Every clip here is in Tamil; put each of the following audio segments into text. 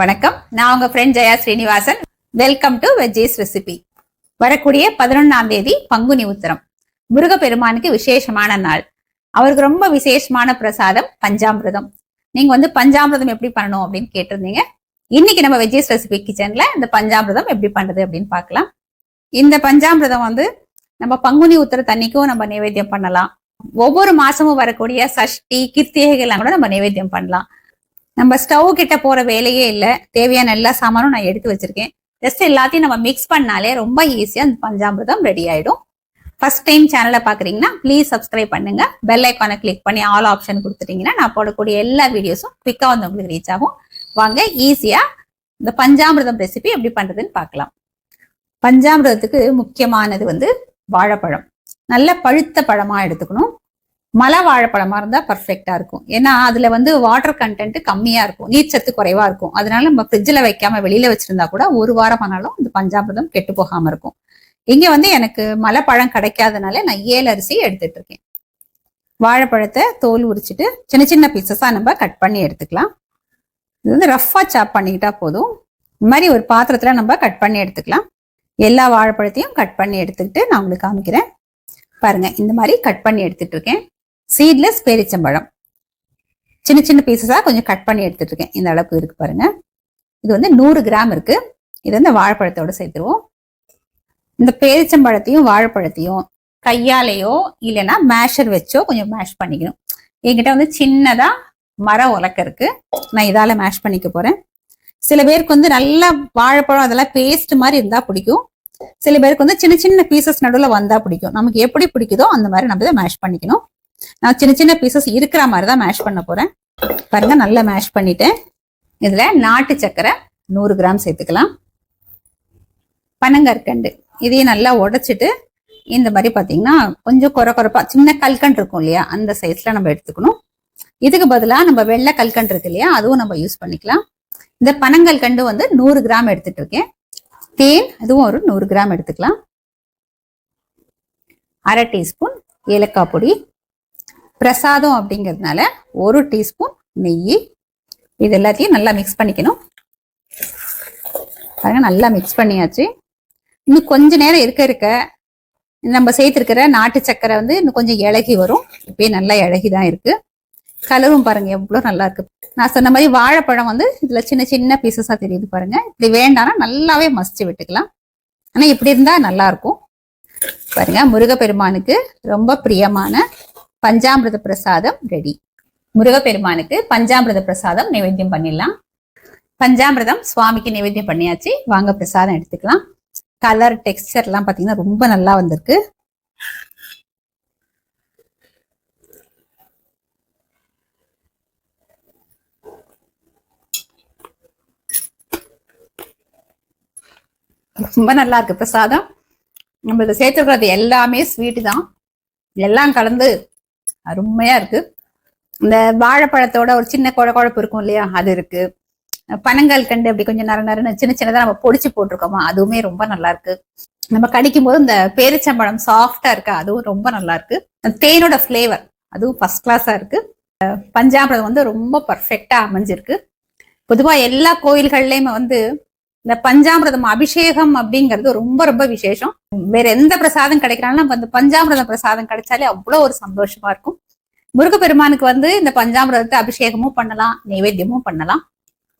வணக்கம். நான் உங்க friend Jaya Srinivasan. Welcome to veggies recipe வரக்கூடிய பதினொன்னாம் தேதி பங்குனி உத்திரம். முருகப்பெருமானுக்கு விசேஷமான நாள். அவருக்கு ரொம்ப விசேஷமான பிரசாதம் பஞ்சாமிரதம். நீங்க வந்து பஞ்சாமிரதம் எப்படி பண்ணணும் அப்படின்னு கேட்டிருந்தீங்க. இன்னைக்கு நம்ம வெஜ்ஜீஸ் ரெசிபி கிச்சன்ல இந்த பஞ்சாமிர்தம் எப்படி பண்றது அப்படின்னு பார்க்கலாம். இந்த பஞ்சாமிரதம் வந்து நம்ம பங்குனி உத்திர தண்ணிக்கும் நம்ம நைவேத்தியம் பண்ணலாம். ஒவ்வொரு மாசமும் வரக்கூடிய சஷ்டி கிருத்திகைகள்லாம் கூட நம்ம நைவேத்தியம் பண்ணலாம். நம்ம ஸ்டவ் கிட்ட போற வேலையே இல்லை. தேவையான எல்லா சாமானும் நான் எடுத்து வச்சிருக்கேன். ஜஸ்ட் எல்லாத்தையும் நம்ம மிக்ஸ் பண்ணாலே ரொம்ப ஈஸியா அந்த பஞ்சாமிர்தம் ரெடி ஆயிடும். ஃபர்ஸ்ட் டைம் சேனலை பாக்குறீங்கன்னா ப்ளீஸ் சப்ஸ்கிரைப் பண்ணுங்க. பெல் ஐக்கானை கிளிக் பண்ணி ஆல் ஆப்ஷன் கொடுத்துட்டீங்கன்னா நான் போடக்கூடிய எல்லா வீடியோஸும் குவிக்கா வந்து உங்களுக்கு ரீச் ஆகும். வாங்க ஈஸியா இந்த பஞ்சாமிரதம் ரெசிபி எப்படி பண்றதுன்னு பார்க்கலாம். பஞ்சாமிர்தத்துக்கு முக்கியமானது வந்து வாழைப்பழம். நல்ல பழுத்த பழமா எடுத்துக்கணும். மலை வாழைப்பழமா இருந்தா பர்ஃபெக்டா இருக்கும். ஏன்னா அதுல வந்து வாட்டர் கண்டென்ட் கம்மியா இருக்கும். நீர்ச்சத்து குறைவா இருக்கும். அதனால நம்ம ஃப்ரிட்ஜில் வைக்காம வெளியில வச்சிருந்தா கூட ஒரு வாரம் ஆனாலும் இந்த பஞ்சாமிர்தம் கெட்டு போகாம இருக்கும். இங்க வந்து எனக்கு மலைப்பழம் கிடைக்காதனால நான் ஏழு அரிசி எடுத்துட்டு இருக்கேன். வாழைப்பழத்தை தோல் உரிச்சிட்டு சின்ன சின்ன பீசஸா நம்ம கட் பண்ணி எடுத்துக்கலாம். இது வந்து ரஃபா சாப் பண்ணிக்கிட்டா போதும். இந்த மாதிரி ஒரு பாத்திரத்துல நம்ம கட் பண்ணி எடுத்துக்கலாம். எல்லா வாழைப்பழத்தையும் கட் பண்ணி எடுத்துக்கிட்டு நான் உங்களுக்கு காமிக்கிறேன். பாருங்க இந்த மாதிரி கட் பண்ணி எடுத்துட்டு இருக்கேன். சீட்லெஸ் பேரிச்சம்பழம். சின்ன சின்ன பீசஸாக கொஞ்சம் கட் பண்ணி எடுத்துட்டு இருக்கேன் இந்த அளவுக்கு இருக்கு பாருங்க. இது வந்து நூறு கிராம் இருக்கு. இது வந்து வாழைப்பழத்தோட சேர்த்துருவோம். இந்த பேரிச்சம்பழத்தையும் வாழைப்பழத்தையும் கையாலேயோ இல்லைன்னா மேஷர் வச்சோ கொஞ்சம் மேஷ் பண்ணிக்கணும். என்கிட்ட வந்து சின்னதா மரம் உலக்க இருக்கு. நான் இதால மேஷ் பண்ணிக்க போறேன். சில பேருக்கு வந்து நல்லா வாழைப்பழம் அதெல்லாம் பேஸ்ட் மாதிரி இருந்தா பிடிக்கும். சில பேருக்கு வந்து சின்ன சின்ன பீசஸ் நடுவில் வந்தா பிடிக்கும். நமக்கு எப்படி பிடிக்குதோ அந்த மாதிரி நம்ம இதை மேஷ் பண்ணிக்கணும். நான் சின்ன சின்ன பீசஸ் இருக்கிற மாதிரி தான் மேஷ் பண்ண போறேன். பாருங்க நல்லா மேஷ் பண்ணிட்டேன். இதுல நாட்டு சக்கரை நூறு கிராம் சேர்த்துக்கலாம். பனங்கற்கண்டு இதையும் நல்லா உடைச்சிட்டு இந்த மாதிரி பாத்தீங்கன்னா கொஞ்சம் குறை குறைப்பா சின்ன கல்கண்டு இருக்கும் இல்லையா? அந்த சைஸ்ல நம்ம எடுத்துக்கணும். இதுக்கு பதிலாக நம்ம வெள்ளை கல்கண்டு இருக்கு இல்லையா? அதுவும் நம்ம யூஸ் பண்ணிக்கலாம். இந்த பனங்கல்கண்டு வந்து நூறு கிராம் எடுத்துட்டு இருக்கேன். தேன் அதுவும் ஒரு நூறு கிராம் எடுத்துக்கலாம். அரை டீஸ்பூன் ஏலக்காய் பொடி பிரசாதம் அப்படிங்கிறதுனால ஒரு டீஸ்பூன் நெய் இது எல்லாத்தையும் நல்லா மிக்ஸ் பண்ணிக்கணும். பாருங்க நல்லா மிக்ஸ் பண்ணியாச்சு. இன்னும் கொஞ்ச நேரம் இருக்க இருக்க நம்ம சேர்த்துருக்கிற நாட்டு சக்கரை வந்து இன்னும் கொஞ்சம் இழகி வரும். இப்பயே நல்லா இழகி தான் இருக்கு. கலரும் பாருங்க எவ்வளோ நல்லா இருக்கு. நான் சொன்ன மாதிரி வாழைப்பழம் வந்து இதுல சின்ன சின்ன பீசஸா தெரியுது பாருங்க. இப்படி வேண்டாம்னா நல்லாவே மசிச்சு விட்டுக்கலாம். ஆனா இப்படி இருந்தா நல்லா இருக்கும். பாருங்க முருகப்பெருமானுக்கு ரொம்ப பிரியமான பஞ்சாமிரத பிரசாதம் ரெடி முருகப்பெருமானுக்கு பஞ்சாமிரத பிரசாதம் நைவேத்தியம் பண்ணிடலாம். பஞ்சாமிரதம் சுவாமிக்கு நைவேத்தியம் பண்ணியாச்சு. வாங்க பிரசாதம் எடுத்துக்கலாம். கலர் டெக்ஸ்டர் எல்லாம் பாத்தீங்கன்னா ரொம்ப நல்லா வந்திருக்கு. ரொம்ப நல்லா இருக்கு பிரசாதம். நம்ம இதை சேர்த்துக்கிறது எல்லாமே ஸ்வீட்டு தான். எல்லாம் கலந்து அருமையா இருக்கு. இந்த வாழைப்பழத்தோட ஒரு சின்ன குழ குழப்பு இருக்கும் இல்லையா? அது இருக்கு. பனங்கள் கண்டு அப்படி கொஞ்சம் நர நரன்னு சின்ன சின்னதா நம்ம பொடிச்சு போட்டிருக்கோமா? அதுவுமே ரொம்ப நல்லா இருக்கு. நம்ம கடிக்கும் போது இந்த பேரிச்சம்பழம் சாஃப்டா இருக்கு? அதுவும் ரொம்ப நல்லா இருக்கு. தேனோட ஃபிளேவர் அதுவும் ஃபர்ஸ்ட் கிளாஸா இருக்கு. பஞ்சாமிரதம் வந்து ரொம்ப பர்ஃபெக்டா அமைஞ்சிருக்கு. பொதுவா எல்லா கோயில்கள்லயுமே வந்து இந்த பஞ்சாமிரதம் அபிஷேகம் அப்படிங்கிறது ரொம்ப ரொம்ப விசேஷம். வேற எந்த பிரசாதம் கிடைக்கிறாலும் நம்ம இந்த பஞ்சாமிரத பிரசாதம் கிடைச்சாலே அவ்வளோ ஒரு சந்தோஷமா இருக்கும். முருகப்பெருமானுக்கு வந்து இந்த பஞ்சாமிரதத்தை அபிஷேகமும் பண்ணலாம் நைவேத்தியமும் பண்ணலாம்.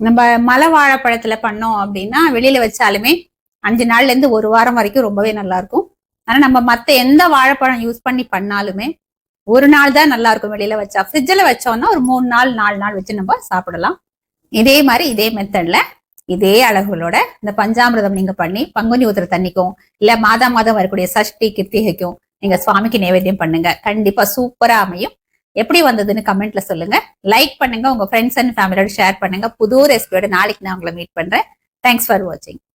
நம்ம மலை வாழைப்பழத்துல பண்ணோம் அப்படின்னா வெளியில வச்சாலுமே அஞ்சு நாள்ல இருந்து ஒரு வாரம் வரைக்கும் ரொம்பவே நல்லா இருக்கும். ஆனா நம்ம மத்த எந்த வாழைப்பழம் யூஸ் பண்ணி பண்ணாலுமே ஒரு நாள் தான் நல்லா இருக்கும் வெளியில வச்சா. ஃப்ரிட்ஜில் வச்சோம்னா ஒரு மூணு நாள் நாலு நாள் வச்சு நம்ம சாப்பிடலாம். இதே மாதிரி இதே மெத்தட்ல இதே அளவுகளோட இந்த பஞ்சாமிரதம் நீங்க பண்ணி பங்குனி உத்திர தண்ணிக்கும் இல்ல மாதா மாதம் வரக்கூடிய சஷ்டி கிருத்திகைக்கும் நீங்க சுவாமிக்கு நைவேத்தியம் பண்ணுங்க. கண்டிப்பா சூப்பரா அமையும். எப்படி வந்ததுன்னு கமெண்ட்ல சொல்லுங்க. லைக் பண்ணுங்க உங்க ஃப்ரெண்ட்ஸ் அண்ட் ஃபேமிலியோட ஷேர் பண்ணுங்க. புது ரெசிபியோட நாளைக்கு நான் உங்களை மீட் பண்றேன். தேங்க்ஸ் ஃபார் வாட்சிங்